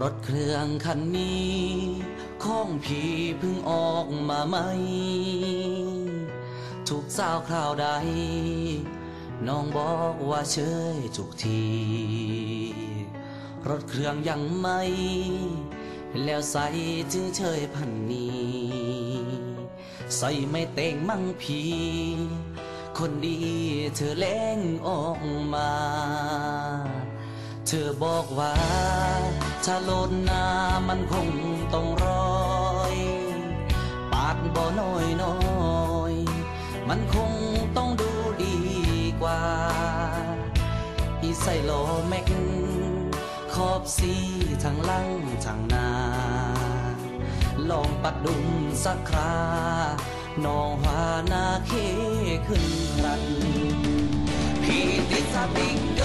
รถเครื่องคันนี้ของพี่เพิ่งออกมาใหม่ถูกสาวคราวใด น้องบอกว่าเชยทุกที รถเครื่องยังไม่ แล้วใส่จึงเชยพันนี้ ใส่ไม่เต่งมั่งพีคนดีเธอเล่งออกมา อบอกว่าถ้าโลดน้ามันคงต้องรอยปาดบ่น้อยน้อยมันคงต้องดูดีกว่าอีใส่โลแม็กขอบสีทางลังทางนาลองปัดดุมสักคราน้องว่านาเคขึ้นรันพี่ติดสติกเก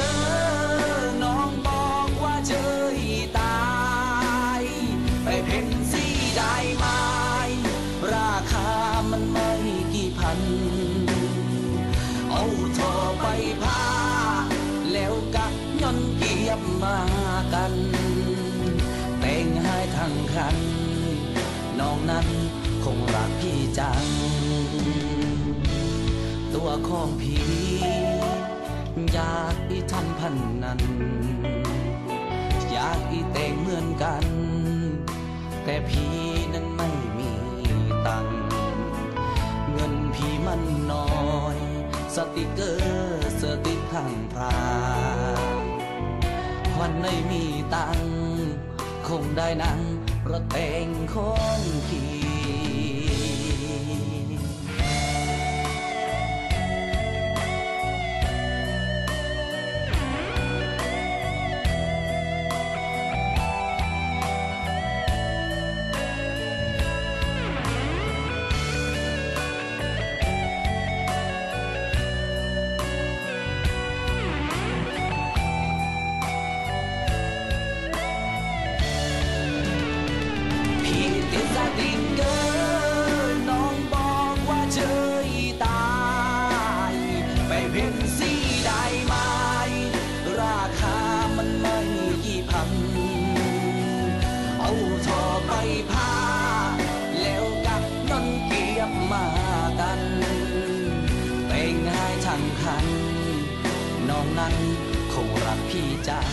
ไปพาแล้วกักย่อนเกียบมากัน แต่งให้ทั้งคัน น้องนั้นคงรักพี่จัง ตัวของพี่อยากอีทำพันนั้น อยากอีแต่งเหมือนกัน แต่พี่ ติกเกอร์สติกทางพรางวันไม่มีตังคงได้นั่งรถแต่งของ แต่งให้ทั้งคัญ น้องนั้นคงรักพี่จัง